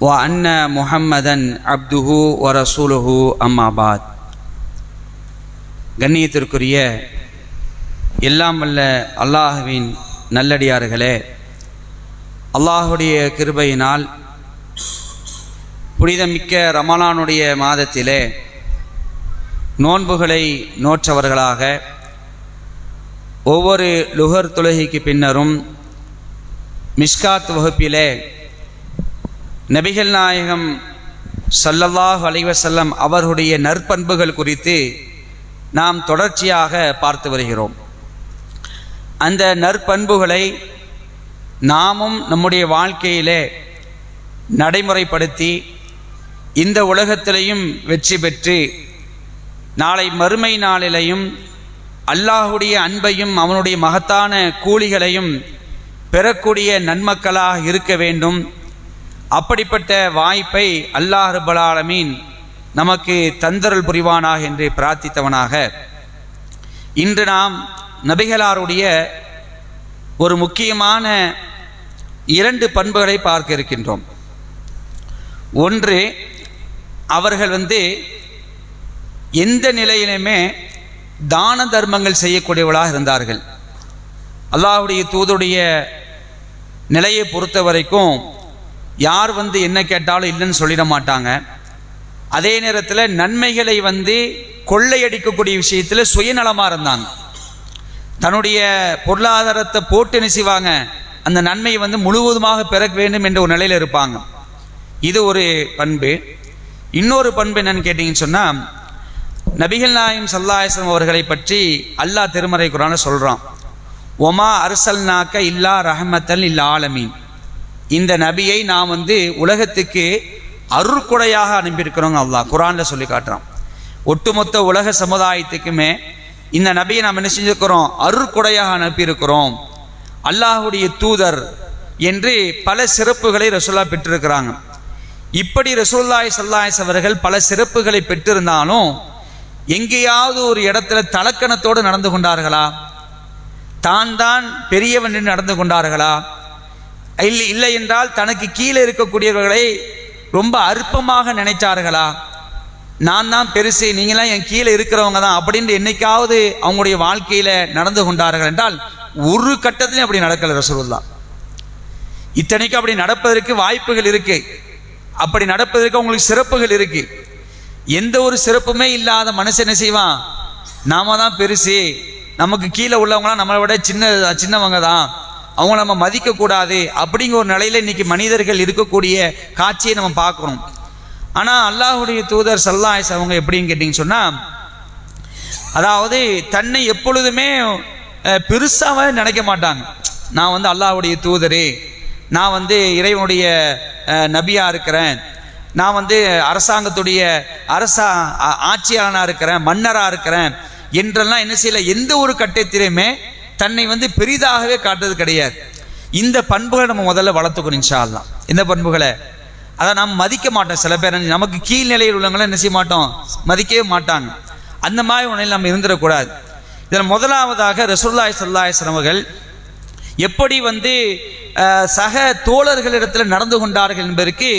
وان محمدا عبده ورسوله اما بعد கண்ணியத்திற்குரிய எல்லாம் வல்ல அல்லாஹுவின் நல்லடியார்களே அல்லாஹுடைய கிருபையினால் புனிதமிக்க ரமலானுடைய மாதத்திலே நோன்புகளை நோற்றவர்களாக ஒவ்வொரு லுகர் தொழுகைக்கு பின்னரும் மிஷ்காத் வகுப்பிலே நபிகள் நாயகம் சல்லல்லாஹ் அலைவசல்லம் அவர்களுடைய நற்பண்புகள் குறித்து நாம் தொடர்ச்சியாக பார்த்து வருகிறோம். அந்த நற்பண்புகளை நாமும் நம்முடைய வாழ்க்கையிலே நடைமுறைப்படுத்தி இந்த உலகத்திலையும் வெற்றி பெற்று நாளை மறுமை நாளிலையும் அல்லாஹுடைய அன்பையும் அவனுடைய மகத்தான கூலிகளையும் பெறக்கூடிய நன்மக்களாக இருக்க வேண்டும். அப்படிப்பட்ட வாய்ப்பை அல்லாஹ் ரபுல் நமக்கு தந்தருள் புரிவானாக என்று பிரார்த்தித்தவனாக. இன்று நாம் நபிகளாருடைய ஒரு முக்கியமான இரண்டு பண்புகளை பார்க்க இருக்கின்றோம். ஒன்று அவர்கள் வந்து எந்த நிலையிலுமே தான தர்மங்கள் செய்யக்கூடியவர்களாக இருந்தார்கள். அல்லாஹுடைய தூதுடைய நிலையை பொறுத்த வரைக்கும் யார் வந்து என்ன கேட்டாலும் இல்லைன்னு சொல்லிட மாட்டாங்க. அதே நேரத்தில் நன்மைகளை வந்து கொள்ளையடிக்கக்கூடிய விஷயத்தில் சுயநலமாக இருந்தாங்க. தன்னுடைய பொருளாதாரத்தை போட்டு என்ன செய்வாங்க? அந்த நன்மையை வந்து முழுவதுமாக பெற வேண்டும் என்ற ஒரு நிலையில் இருப்பாங்க. இது ஒரு பண்பு. இன்னொரு பண்பு என்னன்னு கேட்டிங்கன்னு சொன்னால் நபிகள் நாயம் சல்லாஹம் அவர்களை பற்றி அல்லாஹ் திருமறை குரான சொல்கிறான் ஒமா அரசல் நாக்க இல்லா ரஹமத்தல் இல்லா ஆலமீன். இந்த நபியை நாம் வந்து உலகத்துக்கு அருட்கொடையாக அனுப்பியிருக்கிறோங்க அல்லாஹ். குரானில் சொல்லி காட்டுறோம் ஒட்டுமொத்த உலக சமுதாயத்துக்குமே இந்த நபியை நாம் என்ன செஞ்சுருக்கிறோம்? அருட்கொடையாக அனுப்பியிருக்கிறோம். அல்லாஹுடைய தூதர் என்று பல சிறப்புகளை ரசோல்லா பெற்றிருக்கிறாங்க. இப்படி ரசூல்லாய் சல்லாய்ஸ் அவர்கள் பல சிறப்புகளை பெற்றிருந்தாலும் எங்கேயாவது ஒரு இடத்துல தலக்கணத்தோடு நடந்து கொண்டார்களா? தான் தான் பெரியவன் என்று நடந்து கொண்டார்களா? இல்லை இல்லை என்றால் தனக்கு கீழே இருக்கக்கூடியவர்களை ரொம்ப அற்பமாக நினைச்சார்களா? நான் தான் பெருசு நீங்களாம் என் கீழே இருக்கிறவங்க தான் அப்படின்ட்டு என்னைக்காவது அவங்களுடைய வாழ்க்கையில் நடந்து கொண்டார்கள் என்றால் ஒரு கட்டத்திலையும் அப்படி நடக்கல ரசூல்லா இத்தனைக்கும் அப்படி நடப்பதற்கு வாய்ப்புகள் இருக்கு. அப்படி நடப்பதற்கு அவங்களுக்கு சிறப்புகள் இருக்கு. எந்த ஒரு சிறப்புமே இல்லாத மனுஷன் என்ன செய்வான்? நாம தான் பெருசு. நமக்கு கீழே உள்ளவங்களாம் நம்மளை விட சின்ன சின்னவங்க தான். அவங்க நம்ம மதிக்கக்கூடாது அப்படிங்கிற ஒரு நிலையில் இன்னைக்கு மனிதர்கள் இருக்கக்கூடிய காட்சியை நம்ம பார்க்குறோம். ஆனால் அல்லாஹுடைய தூதர் சல்லாய்ஸ் அவங்க எப்படின்னு கேட்டிங்க சொன்னால் அதாவது தன்னை எப்பொழுதுமே பெருசாக நினைக்க மாட்டாங்க. நான் வந்து அல்லாஹுடைய தூதரு நான் வந்து இறைவனுடைய நபியாக இருக்கிறேன். நான் வந்து அரசாங்கத்துடைய அரசா ஆட்சியாளனாக இருக்கிறேன் மன்னராக இருக்கிறேன் என்றெல்லாம் என்ன செய்யல எந்த ஒரு கட்டத்திலையுமே தன்னை வந்து பெரிதாகவே காட்டுறது கிடையாது. இந்த பண்புகளை நம்ம முதல்ல வளர்த்துக்கணும் இன்ஷால்லாம் இந்த பண்புகளை. அதை நாம் மதிக்க மாட்டோம். சில பேர் நமக்கு கீழ்நிலையில் உள்ளவங்களை என்ன செய்ய மாட்டோம்? மதிக்கவே மாட்டாங்க. அந்த மாதிரி உணவில் நம்ம இருந்துடக்கூடாது. இதில் முதலாவதாக ரசூல்லாய் சொல்லாய்ஸ்லம் அவர்கள் எப்படி வந்து சக தோழர்களிடத்தில் நடந்து கொண்டார்கள் என்பதற்கு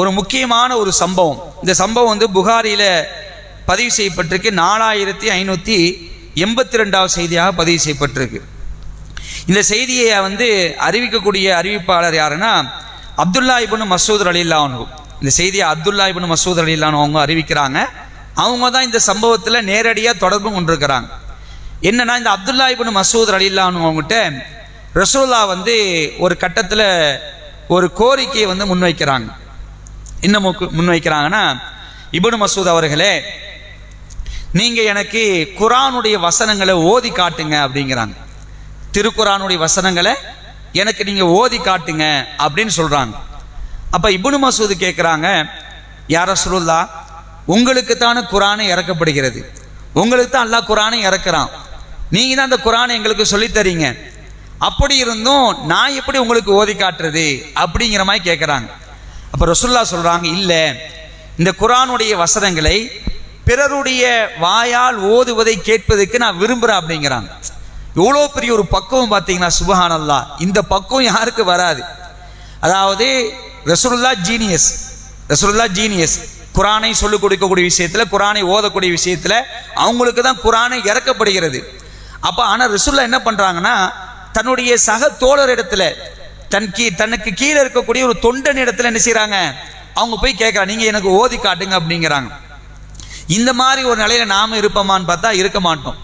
ஒரு முக்கியமான ஒரு சம்பவம். இந்த சம்பவம் வந்து புகாரியில் பதிவு செய்யப்பட்டிருக்கு. நாலாயிரத்தி ஐநூற்றி எண்பத்தி ரெண்டாவது செய்தியாக பதிவு செய்யப்பட்டிருக்கு. இந்த செய்தியை வந்து அறிவிக்கக்கூடிய அறிவிப்பாளர் யாருன்னா அப்துல்லா இபுன் மசூத் அலில்லானு இந்த செய்தியை அப்துல்லா இபுன் மசூத் அலில்லானு அவங்க அறிவிக்கிறாங்க. அவங்க தான் இந்த சம்பவத்தில் நேரடியாக தொடர்பு கொண்டிருக்கிறாங்க. என்னன்னா இந்த அப்துல்லா இபுன் மசூத் அலில்லானு அவங்ககிட்ட ரசூல்லா வந்து ஒரு கட்டத்தில் ஒரு கோரிக்கையை வந்து முன்வைக்கிறாங்க. என்ன முன்வைக்கிறாங்கன்னா இபுன் மசூத் அவர்களே நீங்க எனக்கு குரானுடைய வசனங்களை ஓதி காட்டுங்க அப்படிங்கிறாங்க. திருக்குரானுடைய வசனங்களை எனக்கு நீங்க ஓதி காட்டுங்க அப்படின்னு சொல்றாங்க. அப்ப இபுனு மசூது கேட்குறாங்க யார சுருல்லா உங்களுக்கு தானே குரானை இறக்கப்படுகிறது. உங்களுக்கு தான் அல்லாஹ் குரானை இறக்குறான். நீங்க தான் அந்த குரானை எங்களுக்கு சொல்லித் தரீங்க. அப்படி இருந்தும் நான் எப்படி உங்களுக்கு ஓதி காட்டுறது? அப்படிங்கிற மாதிரி கேட்குறாங்க அப்போ ரசுல்லா சொல்கிறாங்க இல்லை இந்த குரானுடைய வசனங்களை பிறருடைய வாயால் ஓதுவதை கேட்பதற்கு நான் விரும்புகிறேன் அப்படிங்கிறாங்க. எவ்வளோ பெரிய ஒரு பக்குவம் பார்த்தீங்கன்னா சுபஹானல்லா. இந்த பக்குவம் யாருக்கு வராது? அதாவது ரசூல்லா ஜீனியஸ். ரசூல்லா ஜீனியஸ். குரானை சொல்லிக் கொடுக்கக்கூடிய விஷயத்தில் குரானை ஓதக்கூடிய விஷயத்தில் அவங்களுக்கு தான் குரானை இறக்கப்படுகிறது. அப்போ ஆனால் ரசூல்லா என்ன பண்ணுறாங்கன்னா தன்னுடைய சக தோழர் இடத்துல தன் கீ தனக்கு கீழே இருக்கக்கூடிய ஒரு தொண்டன் இடத்துல என்ன செய்கிறாங்க அவங்க போய் கேட்குறாங்க நீங்கள் எனக்கு ஓதி காட்டுங்க அப்படிங்கிறாங்க. இந்த மாதிரி ஒரு நிலையில நாம இருப்போமான்னு பார்த்தா இருக்க மாட்டோம்.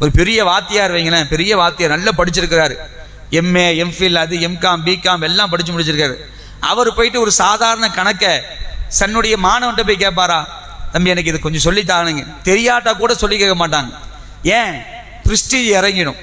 ஒரு பெரிய வாத்தியார் வைங்களேன் பெரிய வாத்தியார் நல்லா படிச்சிருக்கிறாரு. எம்ஏ எம்ஃபில் அது எம்காம் பிகாம் எல்லாம் படிச்சு முடிச்சிருக்காரு. அவர் போயிட்டு ஒரு சாதாரண கணக்கை தன்னுடைய மாணவன்கிட்ட போய் கேட்பாரா? தம்பி எனக்கு இது கொஞ்சம் சொல்லி தானுங்க தெரியாட்டா கூட சொல்லி கேட்க மாட்டாங்க. ஏன்? பிரிஸ்டீஜ் இறங்கிடும்.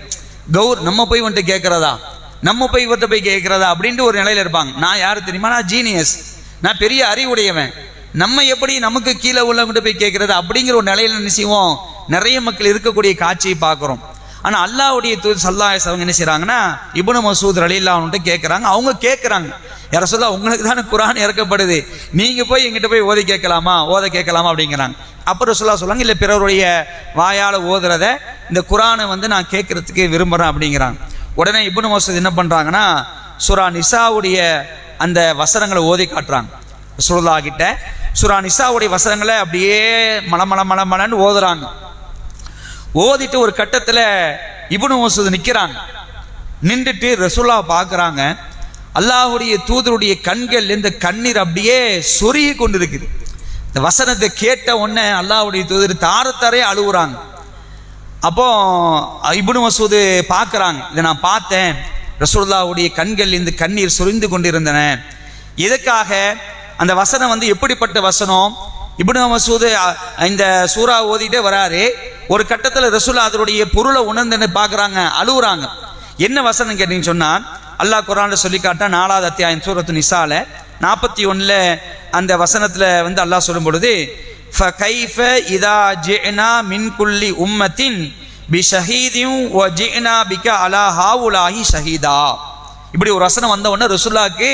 கௌர் நம்ம போய் வந்துட்டு கேட்கறதா? நம்ம போய் இவர்கிட்ட போய் கேட்கறதா? அப்படின்ட்டு ஒரு நிலையில இருப்பாங்க. நான் யாரு தெரியுமா? நான் ஜீனியஸ் நான் பெரிய அறிவுடையவன். நம்ம எப்படி நமக்கு கீழே உள்ளவங்கிட்ட போய் கேட்கறது அப்படிங்கிற ஒரு நிலையில என்ன செய்வோம்? நிறைய மக்கள் இருக்கக்கூடிய காட்சியை பார்க்குறோம். ஆனால் அல்லாவுடைய தூது சல்லாஹ் அவங்க என்ன செய்கிறாங்கன்னா இப்னு மசூத் ரலில்லா அவன்கிட்ட கேட்குறாங்க அவங்க கேட்குறாங்க யார சொல்ல உங்களுக்கு தானே குரான் இறக்கப்படுது. நீங்கள் போய் எங்கிட்ட போய் ஓதி கேட்கலாமா? ஓத கேட்கலாமா? அப்படிங்கிறாங்க. அப்புறம் சொல்லா சொல்லுவாங்க இல்லை பிறருடைய வாயால் ஓதுறத இந்த குரானை வந்து நான் கேட்கறதுக்கு விரும்புகிறேன் அப்படிங்கிறாங்க. உடனே இப்னு மசூத் என்ன பண்ணுறாங்கன்னா சுரா நிசாவுடைய அந்த வசனங்களை ஓதி காட்டுறாங்க. சுருதா கிட்ட சுரா நிசாவுடைய வசனங்களை அப்படியே மல மல மல மலன்னு ஓதுறாங்க. ஓதிட்டு ஒரு கட்டத்தில் இபுனு மசூத் நிற்கிறாங்க நின்றுட்டு ரசுல்லா பார்க்குறாங்க. அல்லாஹுடைய தூதருடைய கண்கள் இந்த கண்ணீர் அப்படியே சொருகி கொண்டு இருக்குது இந்த வசனத்தை கேட்ட உடனே அல்லாஹுடைய தூதர் தாரத்தாரே அழுகுறாங்க அப்போ இபுனு மசூது பார்க்குறாங்க. இதை நான் பார்த்தேன். ரசுல்லாவுடைய கண்கள் இந்த கண்ணீர் சொரிந்து கொண்டிருந்தன. இதற்காக அந்த வசனம் வந்து எப்படிப்பட்ட வசனம்? இப்னு மசூது இந்த சூரா ஓதிட்டே வராரு. ஒரு கட்டத்தில் ரசூலா அதனுடைய பொருளை உணர்ந்து பார்க்குறாங்க அழுகுறாங்க என்ன வசனம் கேட்டீங்கன்னு சொன்னால் அல்லாஹ் குரான் சொல்லி காட்டா நாலாவது அத்தியாயம் சூரத்து நிசால. நாற்பத்தி ஒன்றில் அந்த வசனத்தில் வந்து அல்லாஹ் சொல்லும் பொழுது ஃபகைஃப இதா ஜினா மின்குல்லி உம்மத்தின் பி ஷஹீதியும் ஓ ஜேனா பிக அலா ஹாவுலாஹி ஷஹீதா. இப்படி ஒரு வசனம் வந்த உடனே ரசுல்லாக்கு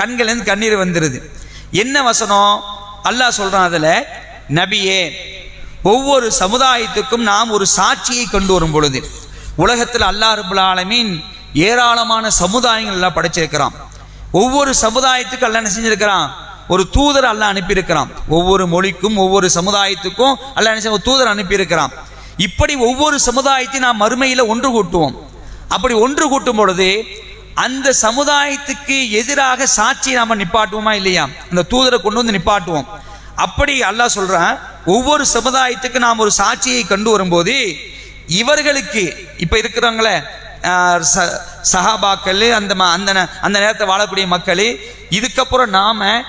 கண்கள்லேருந்து கண்ணீர் வந்துடுது என்ன வசனம்? அல்லாஹ் சொல்றான் அதுல நபியே ஒவ்வொரு சமுதாயத்துக்கும் நாம் ஒரு சாட்சியை கொண்டு வரும் பொழுது உலகத்தில் அல்லாஹ் ரபுல் ஆலமீன் ஏராளமான சமுதாயங்கள் எல்லாம் படைச்சிருக்கிறான். ஒவ்வொரு சமுதாயத்துக்கும் அல்ல என்ன செஞ்சிருக்கிறான்? ஒரு தூதர் அல்லாஹ் அனுப்பியிருக்கிறான். ஒவ்வொரு மொழிக்கும் ஒவ்வொரு சமுதாயத்துக்கும் அல்ல என்ன ஒரு தூதர் அனுப்பியிருக்கிறான். இப்படி ஒவ்வொரு சமுதாயத்தையும் நாம் மறுமையில் ஒன்று கூட்டுவோம். அப்படி ஒன்று கூட்டும் பொழுது அந்த சமுதாயத்துக்கு எதிராக சாட்சி நாம நிப்பாட்டுவோமா இல்லையா? அந்த தூதரை கொண்டு வந்து நிப்பாட்டுவோம். அப்படி அல்லாஹ் சொல்றான் ஒவ்வொரு சமுதாயத்துக்கு நாம் ஒரு சாட்சியை கண்டு வரும்போது இவர்களுக்கு இப்ப இருக்கிறவங்களே ச- சஹாபாக்கள் அந்த ம- அந்த அந்த நேரத்தை வாழக்கூடிய மக்கள் இதுக்கப்புறம் நாம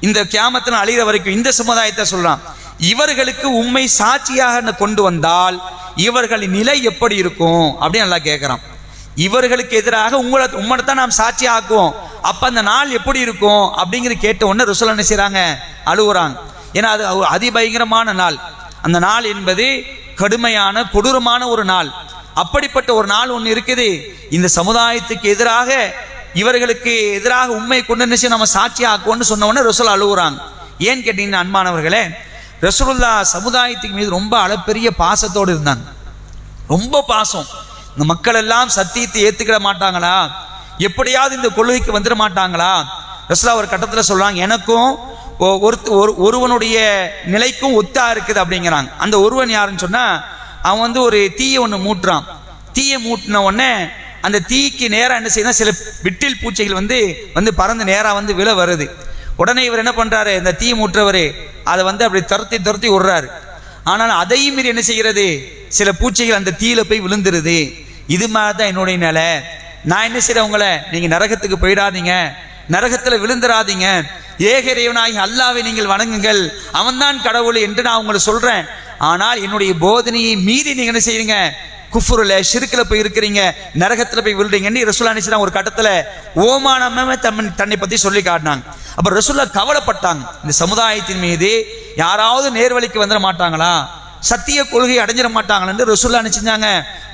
இந்த கியாமத்தில் அழிகிற வரைக்கும் இந்த சமுதாயத்தை சொல்றான் இவர்களுக்கு உண்மை சாட்சியாக கொண்டு வந்தால் இவர்களின் நிலை எப்படி இருக்கும்? அப்படின்னு நல்லா கேட்குறான் இவர்களுக்கு எதிராக உங்களை உம்மனை தான் நாம் சாட்சி ஆக்குவோம் அப்ப அந்த நாள் எப்படி இருக்கும்? அப்படிங்கிற கேட்ட உடனே ருசல் என்ன செய்கிறாங்க அழுகுறாங்க ஏன்னா அது ஒரு அதிபயங்கரமான நாள். அந்த நாள் என்பது கடுமையான கொடூரமான ஒரு நாள். அப்படிப்பட்ட ஒரு நாள் ஒன்று இருக்குது. இந்த சமுதாயத்துக்கு எதிராக இவர்களுக்கு எதிராக உண்மை கொண்டு நினைச்சு நம்ம சாட்சி ஆக்குவோம்னு சொன்ன உடனே ரசூல் அழுகுறாங்க ஏன்னு கேட்டீங்கன்னா அன்பானவர்களே ரசூலுல்லா சமுதாயத்துக்கு மீது ரொம்ப அளப்பெரிய பாசத்தோடு இருந்தாங்க. ரொம்ப பாசம். இந்த மக்கள் எல்லாம் சத்தியத்தை ஏத்துக்கிட மாட்டாங்களா? எப்படியாவது இந்த கொள்கைக்கு வந்துட மாட்டாங்களா? ரசுலா ஒரு கட்டத்தில் சொல்றாங்க எனக்கும் ஒ- ஒரு ஒருவனுடைய நிலைக்கும் ஒத்தா இருக்குது அப்படிங்கிறாங்க. அந்த ஒருவன் யாருன்னு சொன்னா அவன் வந்து ஒரு தீயை ஒன்று மூட்டுறான். தீயை மூட்டின உடனே அந்த தீக்கு நேராக என்ன செய்யுதுன்னா சில விட்டில் பூச்சிகள் வந்து வந்து பறந்து நேராக வந்து விழ வருது. உடனே இவர் என்ன பண்றாரு? இந்த தீ மூட்டுறவர் அதை வந்து அப்படி துரத்தி துரத்தி விடுறாரு. ஆனால் அதையும் மீறி என்ன செய்கிறது? சில பூச்சிகள் அந்த தீயில போய் விழுந்துருது. இது மாதிரி தான் என்னுடைய நிலை. நான் என்ன செய்றேன் உங்களை? நீங்க நரகத்துக்கு போயிடாதீங்க. நரகத்துல விழுந்துராதீங்க ஏகரைவனாகி அல்லாவை நீங்கள் வணங்குங்கள். அவன்தான் கடவுள் என்று நான் உங்களை சொல்றேன். ஆனால் என்னுடைய போதனையை மீறி நீங்க என்ன செய்யுங்க குஃபுருல சிறுக்கில் போய் இருக்கிறீங்க. நரகத்தில் போய் விழுறீங்கன்னு ரசுல்லா நினைச்சு ஒரு கட்டத்தில் ஓமானமே தம் தன்னை பற்றி சொல்லி காட்டினாங்க. அப்போ ரசுல்லா கவலைப்பட்டாங்க. இந்த சமுதாயத்தின் மீது யாராவது நேர்வழிக்கு வந்துட மாட்டாங்களா சத்திய கொள்கை அடைஞ்சிட மாட்டாங்களான்னு ரசூல்லா நினைச்சிருந்தாங்க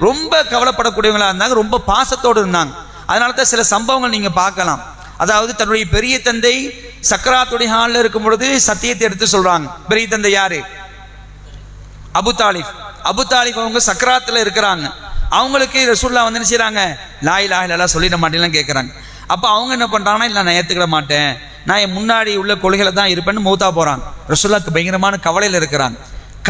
ரொம்ப கவலைப்படக்கூடியவங்களா இருந்தாங்க ரொம்ப பாசத்தோடு இருந்தாங்க. அதனால தான் சில சம்பவங்கள் நீங்க பார்க்கலாம். அதாவது தன்னுடைய பெரிய தந்தை சக்கராத்துடைய ஹாலில் இருக்கும் பொழுது சத்தியத்தை எடுத்து சொல்றாங்க. பெரிய தந்தை யாரு? அபு தாலிஃப் அபு தாலிஃப் அவங்க சக்கராத்தில் இருக்கிறாங்க. அவங்களுக்கு ரசூல்லா வந்து என்ன செய்றாங்க? லாய் லாய் எல்லாம் சொல்லிட மாட்டேன்லாம் கேட்குறாங்க அப்போ அவங்க என்ன பண்ணுறாங்கன்னா இல்லை நான் ஏற்றுக்கிட மாட்டேன். நான் என் முன்னாடி உள்ள கொள்கையில தான் இருப்பேன்னு மூத்தா போகிறான் ரசுல்லாக்கு பயங்கரமான கவலையில் இருக்கிறான்.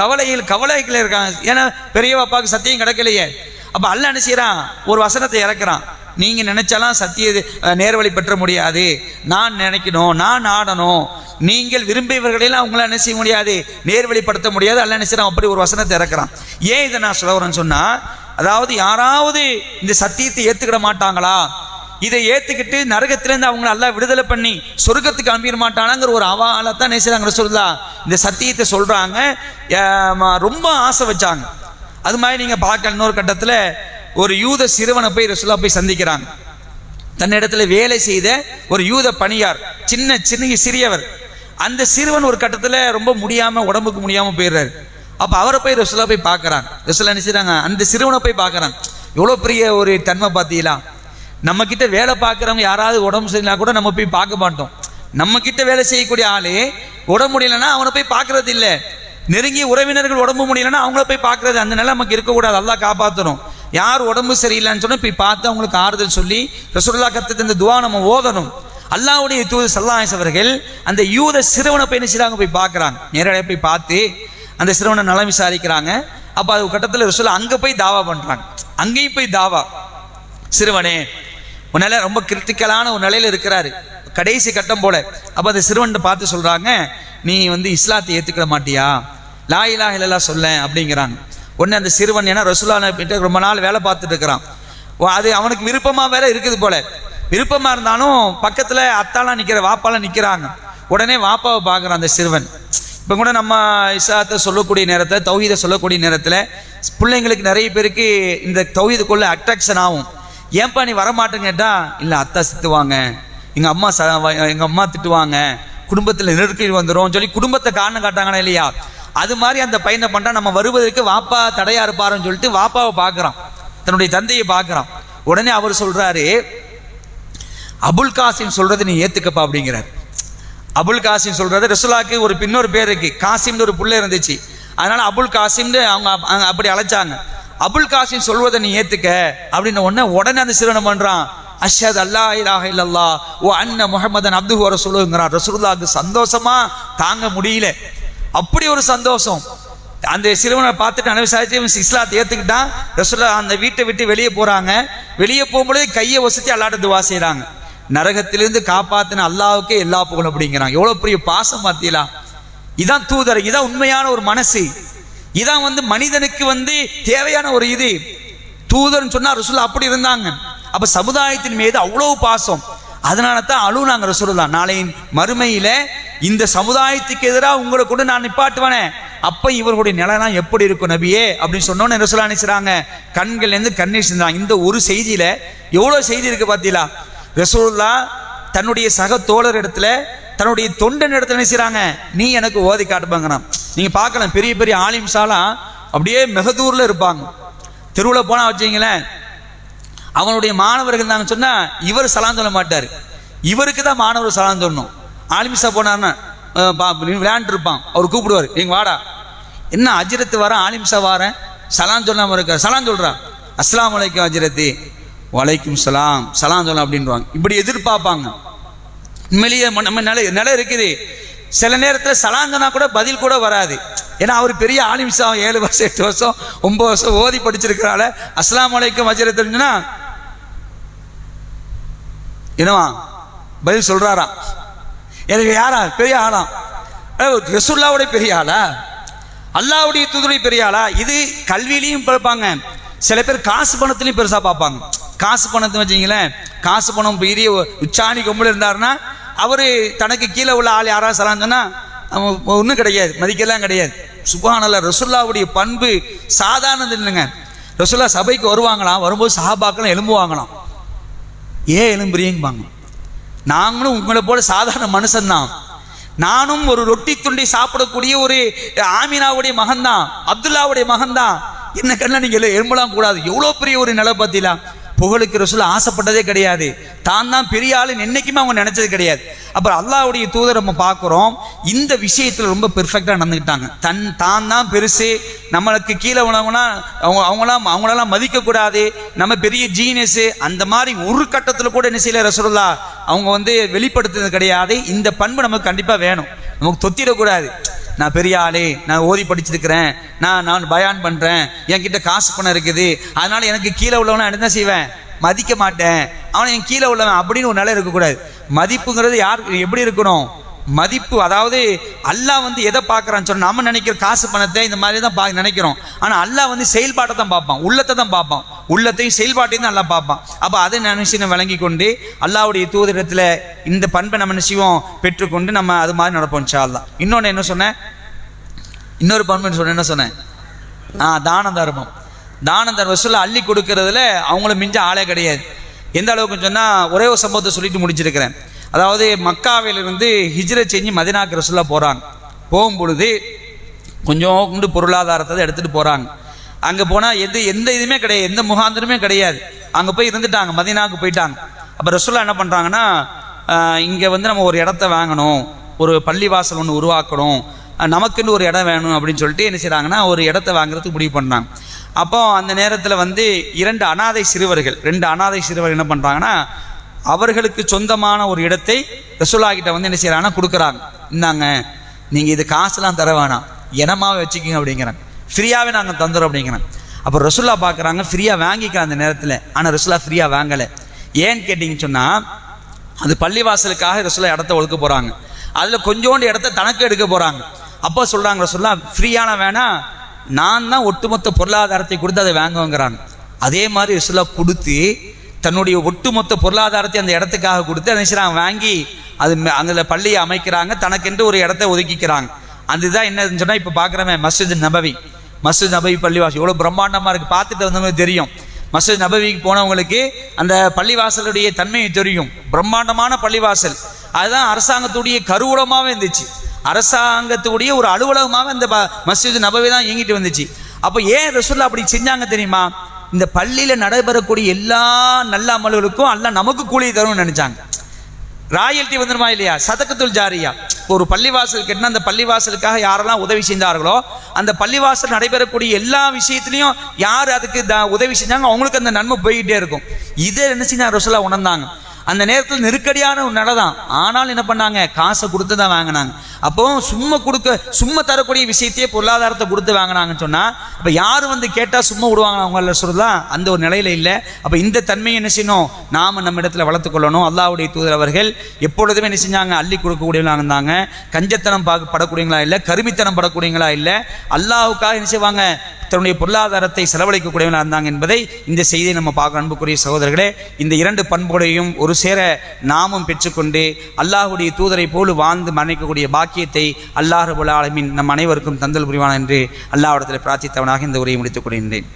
கவலையில் கவலைகள் இருக்காங்க ஏன்னா பெரிய அப்பாவுக்கு சத்தியம் கிடைக்கலையே. அப்போ அல்ல என்ன ஒரு வசனத்தை இறக்குறான். நீங்கள் நினைச்சாலாம் சத்திய நேர்வழி பெற்ற முடியாது. நான் நினைக்கணும் நான் ஆடணும் நீங்கள் விரும்பியவர்களெல்லாம் அவங்கள என்ன செய்ய முடியாது? நேர்வழிப்படுத்த முடியாது. அல்ல என்ன அப்படி ஒரு வசனத்தை இறக்குறான். ஏன் இதை நான் சொல்ல வரேன்னு அதாவது யாராவது இந்த சத்தியத்தை ஏற்றுக்கிட மாட்டாங்களா? இதை ஏத்துக்கிட்டு நரகத்திலேருந்து அவங்கள எல்லாம் விடுதலை பண்ணி சொர்க்கத்துக்கு அனுப்பிட மாட்டானாங்கிற ஒரு அவால தான் நேசுறாங்க சொல்லா இந்த சத்தியத்தை சொல்றாங்க. ரொம்ப ஆசை வச்சாங்க. அது மாதிரி நீங்க பார்க்க இன்னொரு கட்டத்துல ஒரு யூத சிறுவனை போய் ரசூலா போய் சந்திக்கிறாங்க. தன்னிடத்துல வேலை செய்த ஒரு யூத பணியார் சின்ன சின்ன சிறியவர். அந்த சிறுவன் ஒரு கட்டத்துல ரொம்ப முடியாம உடம்புக்கு முடியாம போயிடுறாரு. அப்ப அவரை போய் ரசூலா போய் பார்க்கறாங்க. ரசூலா என்ன அந்த சிறுவனை போய் பார்க்கறாங்க. எவ்வளோ பெரிய ஒரு தன்மை பார்த்தீங்களா? நம்ம கிட்ட வேலை பார்க்குறவங்க யாராவது உடம்பு சரியில்லைனா கூட நம்ம போய் பார்க்க மாட்டோம். நம்ம கிட்ட வேலை செய்யக்கூடிய ஆளே உடம்பு முடியலன்னா அவனை போய் பார்க்கறது இல்லை. நெருங்கிய உறவினர்கள் உடம்பு முடியலன்னா அவங்கள போய் பார்க்கறது. அந்த நிலை நமக்கு இருக்கக்கூடாது. நல்லா காப்பாற்றணும் யார் உடம்பு சரியில்லைன்னு சொன்னால் போய் பார்த்து அவங்களுக்கு ஆறுதல் சொல்லி ரசூல்லா கத்து இந்த துவா நம்ம ஓதணும். அல்லாவுடைய தூது சல்லாஸ் அவர்கள் அந்த யூத சிறுவனை போய் என்ன செய்றாங்க? போய் பார்க்கறாங்க. நேரடியாக போய் பார்த்து அந்த சிறுவனை நலம் விசாரிக்கிறாங்க. அப்போ அது கட்டத்தில் ரசூலா அங்கே போய் தாவா பண்ணுறாங்க அங்கேயும் போய் தாவா. சிறுவனே ஒரு நிலை ரொம்ப கிரிட்டிக்கலான ஒரு நிலையில் இருக்கிறாரு. கடைசி கட்டம் போல. அப்போ அந்த சிறுவன் பார்த்து சொல்கிறாங்க நீ வந்து இஸ்லாத்தை ஏற்றுக்கிட மாட்டியா? லா இலாஹ சொல்ல அப்படிங்கிறாங்க. உடனே அந்த சிறுவன் ஏன்னா ரசூலா ரொம்ப நாள் வேலை பார்த்துட்டு இருக்கிறான். ஓ, அது அவனுக்கு விருப்பமாக வேற இருக்குது போல. விருப்பமாக இருந்தாலும் பக்கத்தில் அத்தாலாம் நிற்கிற வாப்பாலாம் நிற்கிறாங்க உடனே வாப்பாவை பார்க்குறான் அந்த சிறுவன். இப்போ கூட நம்ம இஸ்லாத்தை சொல்லக்கூடிய நேரத்தில் தௌஹீதை சொல்லக்கூடிய நேரத்தில் பிள்ளைங்களுக்கு நிறைய பேருக்கு இந்த தௌஹீதுக்குள்ள அட்ராக்ஷன் ஆகும். ஏன்பா நீ வரமாட்டேன்னு கேட்டால் இல்லை அத்தா சித்துவாங்க. எங்கள் அம்மா ச எங்கள் அம்மா திட்டுவாங்க. குடும்பத்தில் நெருக்கடி வந்துடும் சொல்லி குடும்பத்தை காரணம் காட்டாங்கன்னா இல்லையா? அது மாதிரி அந்த பையனை பண்ணா நம்ம வருவதற்கு வாப்பா தடையாக இருப்பாருன்னு சொல்லிட்டு வாப்பாவை பார்க்குறான் தன்னுடைய தந்தையை பார்க்குறான் உடனே அவர் சொல்கிறாரு அபுல் காசிம் சொல்கிறது நீ ஏற்றுக்கப்பா அப்படிங்கிறார். அபுல் காசிம் சொல்கிறது ரசுலாக்கு ஒரு பின்னொரு பேர் இருக்கு. காசிம்னு ஒரு பிள்ளை இருந்துச்சு. அதனால் அபுல் காசிம்னு அவங்க அவங்க அப்படி அழைச்சாங்க. அபுல் காசிம் சொல்வதை நீ ஏத்துக்க அப்படின்னு உடனே உடனே அந்த சிறுவனை பண்றான்? அஷத் அல்லா இலாக இல்லல்லா ஓ அண்ணன் முஹம்மதன் அப்து வர சொல்லுங்கிறான் ரசூலுல்லாஹ்க்கு சந்தோஷமா தாங்க முடியல. அப்படி ஒரு சந்தோஷம். அந்த சிறுவனை பார்த்துட்டு அனுவிசாரிச்சு இஸ்லாத்தை ஏத்துக்கிட்டான். ரசூல்லா அந்த வீட்டை விட்டு வெளியே போறாங்க. வெளியே போகும்பொழுது கையை வசதி அல்லாட்ட துவா செய்கிறாங்க நரகத்திலிருந்து காப்பாத்தின அல்லாவுக்கே எல்லா புகழும் அப்படிங்கிறாங்க. எவ்வளவு பெரிய பாசம் பார்த்தீங்களா இதான் தூதர் இதான் உண்மையான ஒரு மனசு. இதான் வந்து மனிதனுக்கு வந்து தேவையான ஒரு இது. தூதர்னு சொன்னா ரசூல் அப்படி இருந்தாங்க. அப்ப சமுதாயத்தின் மீது அவ்வளவு பாசம். அதனால தான் அழுனாங்க ரசூலுல்லா. நாளையின் மறுமையில இந்த சமுதாயத்துக்கு எதிராக உங்களை கூட நான் நிப்பாட்டுவானே. அப்ப இவர்களுடைய நிலைலாம் எப்படி இருக்கும் நபியே? அப்படின்னு சொன்னோன்னு ரசூலா நினைச்சாங்க கண்கள்லேருந்து கண்ணீர் செஞ்சாங்க இந்த ஒரு செய்தியில எவ்வளவு செய்தி இருக்கு பாத்தீங்களா? ரசூல்லா தன்னுடைய சக தோழர் இடத்துல தன்னுடைய தொண்டன் இடத்துல நினைச்சாங்க நீ எனக்கு ஓதி காட்டுப்பாங்கிறான். நீங்க பார்க்கலாம் பெரிய பெரிய ஆலிம்ஸாலாம் அப்படியே மெகதூர்ல இருப்பாங்க. தெருவில் போனா வச்சீங்களேன் அவனுடைய மாணவர்கள் இருந்தாங்கன்னு சொன்னா இவர் சலாம் சொல்ல மாட்டார். இவருக்கு தான் மாணவர் சலான் சொல்லணும். ஆலிமிசா போனார்னா பா- விளையாண்டு இருப்பான் அவர் கூப்பிடுவார் நீங்க வாடா. என்ன அஜிரத்து வர ஆலிமிசா வாரேன் சலான் சொல்லாம இருக்கார். சலான் சொல்றான் அஸ்லாம் வலைக்கும் அஜிரத்து வலைக்கும் சலாம் சலாம் சொல்லாம் அப்படின்வாங்க இப்படி எதிர்பார்ப்பாங்க. உண்மையிலேயே நம்ம நிலை நிலை இருக்குது. சில நேரத்தில் சலாங்கன்னா கூட பதில் கூட வராது. ஏன்னா அவர் பெரிய ஆலிம்சா ஏழு வருஷம் எட்டு வருஷம் ஒன்பது வருஷம் ஓதி படிச்சிருக்கிறால. அஸ்லாம் அலைக்கும் வஜ்ர தெரிஞ்சுன்னா என்னவா பதில் சொல்கிறாரா எனக்கு யாரா? பெரிய ஆளாம் ரசுல்லாவுடைய பெரிய ஆளா? அல்லாவுடைய தூதுடைய பெரிய ஆளா? இது கல்வியிலையும் பார்ப்பாங்க சில பேர் காசு பணத்துலையும் பெருசாக பார்ப்பாங்க. காசு பணத்தை வச்சிங்களேன் காசு பணம் பெரிய உச்சாணி கொம்பில் இருந்தாருன்னா அவர் தனக்கு கீழே உள்ள ஆள் யாராவது சலாம் அவன் ஒன்றும் கிடையாது மதிக்கலாம் கிடையாது. சுபானல்ல ரசுல்லாவுடைய பண்பு சாதாரணது இல்லைங்க. ரசுல்லா சபைக்கு வருவாங்களாம் வரும்போது சஹாபாக்கெல்லாம் எலும்புவாங்களாம் ஏன் எலும்புறீங்கம்பாங்க நாங்களும் உங்களை போல சாதாரண மனுஷன்தான். நானும் ஒரு ரொட்டி துண்டி சாப்பிடக்கூடிய ஒரு ஆமினாவுடைய மகன்தான் அப்துல்லாவுடைய மகன்தான். என்ன கண்ணா நீங்கள் எலும்பலாம் கூடாது. எவ்வளோ பெரிய ஒரு நிலை பார்த்தீங்களா புகழுக்கு ரசூல் ஆசைப்பட்டதே கிடையாது. தான் தான் பெரிய ஆளுன்னு என்றைக்குமே அவங்க நினைச்சது கிடையாது. அப்புறம் அல்லாவுடைய தூதர் நம்ம பார்க்குறோம். இந்த விஷயத்தில் ரொம்ப பெர்ஃபெக்டாக நடந்துக்கிட்டாங்க. தன் தான் தான் பெருசு. நம்மளுக்கு கீழே உணவுனா அவங்க அவங்களாம் அவங்களெல்லாம் மதிக்கக்கூடாது நம்ம பெரிய ஜீனியஸு அந்த மாதிரி ஒரு கட்டத்தில் கூட என்ன செய்யல ரசூலுல்லா? அவங்க வந்து வெளிப்படுத்துறது கிடையாது. இந்த பண்பு நமக்கு கண்டிப்பாக வேணும். நமக்கு தொத்திடக்கூடாது. நான் பெரிய ஆளே நான் ஓதி படிச்சிருக்கிறேன் நான் நான் பயான் பண்ணுறேன் என்கிட்ட காசு பணம் இருக்குது அதனால எனக்கு கீழே உள்ளவனை என்ன செய்வேன்? மதிக்க மாட்டேன். அவன் என் கீழே உள்ளவன் அப்படின்னு ஒரு நிலை இருக்கக்கூடாது. மதிப்புங்கிறது யார் எப்படி இருக்கணும்? மதிப்பு அதாவது அல்லாஹ் வந்து எதை பார்க்குறான்னு சொன்னால் நம்ம நினைக்கிற காசு பணத்தை இந்த மாதிரி தான் பா நினைக்கிறோம். ஆனால் அல்லாஹ் வந்து செயல்பாட்டை தான் பார்ப்பான். உள்ளத்தை தான் பார்ப்பான். உள்ளத்தையும் செயல்பாட்டையும் தான் நல்லா பார்ப்பான். அப்போ அதை நினைச்சு நம்ம விளங்கி கொண்டு அல்லாவுடைய தூதரத்தில் இந்த பண்பை நம்ம நினைச்சுவோம் பெற்றுக்கொண்டு நம்ம அது மாதிரி நடப்போம் இன்ஷா தான் இன்னொன்று என்ன சொன்னேன்? இன்னொரு பண்புன்னு சொன்னேன் என்ன சொன்னேன்? ஆ தான தர்மம். தான தர்மம் சொல்ல அள்ளி கொடுக்கறதுல அவங்கள மிஞ்ச ஆளே கிடையாது. எந்த அளவுக்கு சொன்னால் ஒரே ஒரு சம்பவத்தை சொல்லிட்டு முடிச்சிருக்கிறேன். அதாவது மக்காவிலிருந்து ஹிஜ்ரை செஞ்சு மதினாக்கு ரசுல்லா போகிறாங்க போகும் பொழுது கொஞ்சம் உண்டு பொருளாதாரத்தை எடுத்துகிட்டு போகிறாங்க அங்கே போனால் எது எந்த இதுவுமே கிடையாது எந்த முகாந்திரமே கிடையாது. அங்கே போய் இருந்துட்டாங்க மதினாவுக்கு போயிட்டாங்க. அப்போ ரசுல்லா என்ன பண்ணுறாங்கன்னா இங்கே வந்து நம்ம ஒரு இடத்த வாங்கணும் ஒரு பள்ளிவாசல் ஒன்று உருவாக்கணும் நமக்குன்னு ஒரு இடம் வேணும் அப்படின்னு சொல்லிட்டு என்ன செய்கிறாங்கன்னா ஒரு இடத்த வாங்குறதுக்கு முடிவு பண்ணுறாங்க அப்போ அந்த நேரத்தில் வந்து இரண்டு அனாதை சிறுவர்கள் ரெண்டு அனாதை சிறுவர்கள் என்ன பண்ணுறாங்கன்னா அவர்களுக்கு சொந்தமான ஒரு இடத்தை ரசூலாகிட்ட வந்து என்ன செய்கிறாங்கன்னா கொடுக்குறாங்க. இந்தாங்க நீங்கள் இது காசுலாம் தர வேணாம். இனமாவே வச்சுக்கிங்க அப்படிங்கிறாங்க. ஃப்ரீயாகவே நாங்கள் தந்துடுறோம் அப்படிங்கிறாங்க. அப்போ ரசுல்லா பார்க்குறாங்க ஃப்ரீயாக வாங்கிக்கலாம் அந்த நேரத்தில். ஆனால் ரசுல்லா ஃப்ரீயாக வாங்கலை. ஏன்னு கேட்டிங்கன்னு சொன்னால் அது பள்ளிவாசலுக்காக ரசுல்லா இடத்த ஒழுக்க போகிறாங்க அதில் கொஞ்சோண்டு இடத்த தனக்கு எடுக்க போகிறாங்க அப்போ சொல்கிறாங்க ரசுல்லா ஃப்ரீயான வேணாம் நான் தான் ஒட்டுமொத்த பொருளாதாரத்தை கொடுத்து அதை வாங்குவேங்கிறாங்க. அதே மாதிரி ரசுல்லா கொடுத்து தன்னுடைய ஒட்டுமொத்த பொருளாதாரத்தை அந்த இடத்துக்காக கொடுத்து அதை வாங்கி அது அதில் பள்ளியை அமைக்கிறாங்க தனக்கென்று ஒரு இடத்த ஒதுக்கிக்கிறாங்க. அந்த இதுதான் என்னன்னு சொன்னால் இப்போ பார்க்குறமே மஸ்ஜித் நபவி. மஸ்ஜித் நபவி பள்ளிவாசல். எவ்வளோ பிரம்மாண்டமாக இருக்குது பார்த்துட்டு வந்தவங்களுக்கு தெரியும். மஸ்ஜித் நபவிக்கு போனவங்களுக்கு அந்த பள்ளிவாசலுடைய தன்மையை தெரியும். பிரம்மாண்டமான பள்ளிவாசல். அதுதான் அரசாங்கத்துடைய கருவூலமாகவே இருந்துச்சு. அரசாங்கத்துடைய ஒரு அலுவலகமாக அந்த ப- மஸ்ஜித் நபவி தான் இயங்கிட்டு வந்துச்சு. அப்போ ஏன் ரசூல்லா அப்படி செஞ்சாங்க தெரியுமா? இந்த பள்ளியில் நடைபெறக்கூடிய எல்லா நல்ல அமல்களுக்கும் எல்லாம் நமக்கு கூலி தரும்னு நினைச்சாங்க. ராயல்ட்டி வந்துருமா இல்லையா? சதக்கத்துள் ஜாரியா. ஒரு பள்ளிவாசல் கட்டினா அந்த பள்ளிவாசலுக்காக யாரெல்லாம் உதவி செஞ்சார்களோ அந்த பள்ளிவாசல் நடைபெறக்கூடிய எல்லா விஷயத்துலையும் யார் அதுக்கு த- உதவி செஞ்சாங்க அவங்களுக்கு அந்த நன்மை போய்கிட்டே இருக்கும். இதை என்ன செஞ்சா ரசோல்லா உணர்ந்தாங்க. அந்த நேரத்தில் நெருக்கடியான ஒரு நிலை தான் ஆனாலும் என்ன பண்ணாங்க? காசை கொடுத்து தான் வாங்கினாங்க. அப்போ சும்மா கொடுக்க சும்மா தரக்கூடிய விஷயத்தையே பொருளாதாரத்தை கொடுத்து வாங்கினாங்கன்னு சொன்னால் அப்போ யார் வந்து கேட்டால் சும்மா விடுவாங்க அவங்கள சொல்லலாம் அந்த ஒரு நிலையில இல்லை. அப்போ இந்த தன்மையை என்ன செய்யணும்? நாம் நம்ம இடத்துல வளர்த்துக்கொள்ளணும். அல்லாவுடைய தூதர் அவர்கள் எப்பொழுதுமே என்ன செஞ்சாங்க? அள்ளி கொடுக்கக்கூடியவங்களா இருந்தாங்க. கஞ்சத்தனம் பார்க்க படக்கூடியவங்களா இல்லை. கருமித்தனம் படக்கூடியவங்களா இல்லை. அல்லாவுக்காக என்ன செய்வாங்க? தன்னுடைய பொருளாதாரத்தை செலவழிக்கக்கூடியவங்களா இருந்தாங்க என்பதை இந்த செய்தியை நம்ம பார்க்க அன்புக்குரிய சகோதரர்களே இந்த இரண்டு பண்புகளையும் ஒரு சேர நாமும் பெற்றுக்கொண்டு அல்லாஹுடைய தூதரை போல வாழ்ந்து மரணிக்கக்கூடிய பாக்கியத்தை அல்லாஹ் ரபுல் நம் அனைவருக்கும் தந்தல் புரிவான் என்று அல்லாவிடத்தில் பிரார்த்தித்தவனாக இந்த உரையை முடித்துக் கொள்கின்றேன்.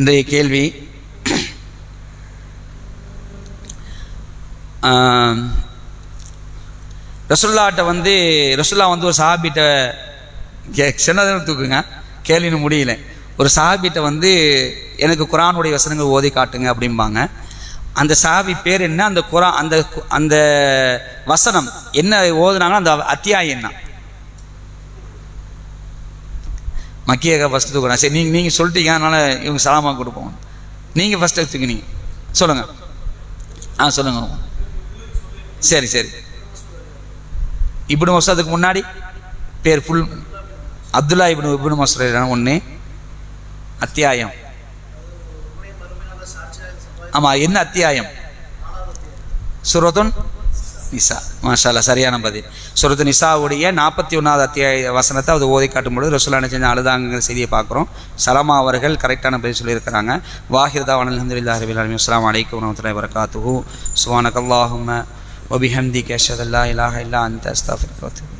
இன்றைய கேள்வி ரசுல்லாட்ட வந்து ரசுல்லா வந்து ஒரு சஹாபிட்ட கே சின்னதனம் தூக்குங்க கேள்வின்னு முடியல. ஒரு சஹாபிட்ட வந்து எனக்கு குரானுடைய வசனங்கள் ஓதி காட்டுங்க அப்படிம்பாங்க. அந்த சஹாபி பேர் என்ன? அந்த குரா அந்த அந்த வசனம். என்ன ஓதுனாங்களோ அந்த அத்தியாயம் என்ன மக்கியாக ஃபஸ்ட்டு தூக்குறேன். சரி நீங்கள் நீங்கள் சொல்லிட்டீங்க அதனால் இவங்க சலாமாக கொடுப்போம். நீங்கள் ஃபஸ்ட்டு எடுத்துக்கினீங்க. சொல்லுங்கள் ஆ சொல்லுங்கள் சரி சரி. இப்னு மசூதுக்கு முன்னாடி பேர் full Abdullah Ibn Ibn Masud ஒன்று அத்தியாயம். ஆமாம் என்ன அத்தியாயம்? சுரத்துன் நிசா. மாஷால்லா சரியான பதில். சுரத்து நிசாவுடைய நாற்பத்தி ஒன்றாவது அத்தியாய வசனத்தை அது ஓதி காட்டும்பொழுது ரசூலா செஞ்ச அழுதாங்கிற செய்தியை பார்க்குறோம். சலமா அவர்கள் கரெக்டான பதில் சொல்லியிருக்கிறாங்க. வாஹிர்தா வனல் அஹமதுல்லா அலமி அஸ்லாம் அலைக்கும் வரமத்துல வரகாத்துஹு சுபானக் அல்லாஹும்ம வபிஹம்திக அஷ்ஹது இலாஹ இல்லா அந்த அஸ்தக்ஃபிருக்க